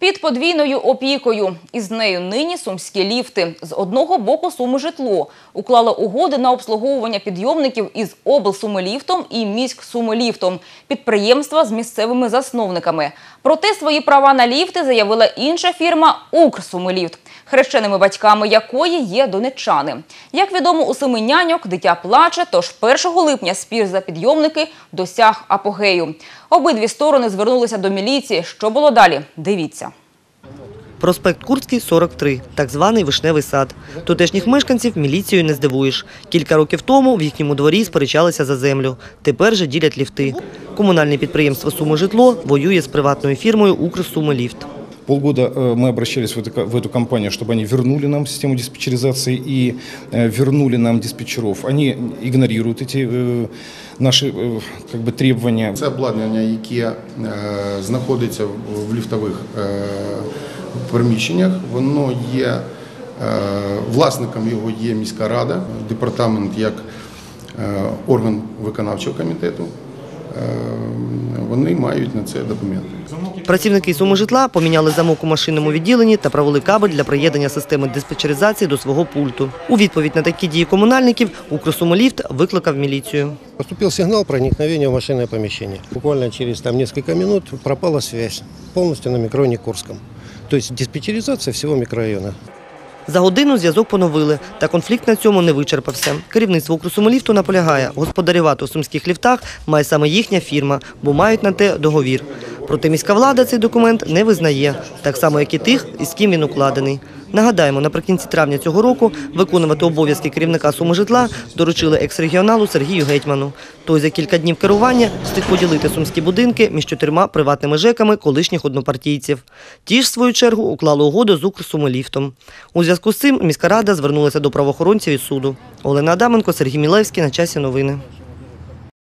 Під подвійною опікою. Із нею нині сумські ліфти. З одного боку суми житло. Уклали угоди на обслуговування підйомників із облсумиліфтом і міськсумиліфтом. Підприємства з місцевими засновниками. Проте свої права на ліфти заявила інша фірма «Укрсумиліфт», хрещеними батьками якої є донеччани. Як відомо, у семи няньок дитя плаче, тож 1 липня спір за підйомники досяг апогею. Обидві сторони звернулися до міліції. Що було далі? Дивіться. Проспект Курський, 43, так званий Вишневий сад. Тутешніх мешканців міліцією не здивуєш. Кілька років тому в їхньому дворі сперечалися за землю. Тепер же ділять ліфти. Комунальне підприємство «Сумижитло» воює з приватною фірмою «Укрсумиліфт». Полгода э, мы обращались в эту, ко- в эту компанию, чтобы они вернули нам систему диспетчеризации и э, вернули нам диспетчеров. Они игнорируют эти э, наши э, как бы, требования. Це обладнання, яке е, знаходиться в в ліфтових е, приміщеннях, воно є е, власником його є міська рада, департамент як е, орган виконавчого комітету. Е, Вони мають на це документи. Працівники «Сумижитла» поміняли замок у машинному відділенні та провели кабель для приєднання системи диспетчеризації до свого пульту. У відповідь на такі дії комунальників «Укрсумиліфт» викликав міліцію. Поступил сигнал проникновения в машинное помещение. Буквально через там, несколько минут пропала связь полностью на микрорайоне Курском. То диспетчеризація всього мікрорайону. За годину зв'язок поновили, та конфлікт на цьому не вичерпався. Керівництво «Укрсумиліфту» наполягає, господарювати у сумських ліфтах має саме їхня фірма, бо мають на те договір. Проте міська влада цей документ не визнає, так само, як і тих, із ким він укладений. Нагадаємо, наприкінці травня цього року виконувати обов'язки керівника «Сумижитла» доручили екс-регіоналу Сергію Гетьману. Той за кілька днів керування встиг поділити сумські будинки між чотирма приватними ЖЕКами колишніх однопартійців. Ті ж, в свою чергу, уклали угоду з «Укрсумиліфтом». У зв'язку з цим міська рада звернулася до правоохоронців і суду. Олена Адаменко, Сергій Мілевський. На часі новини.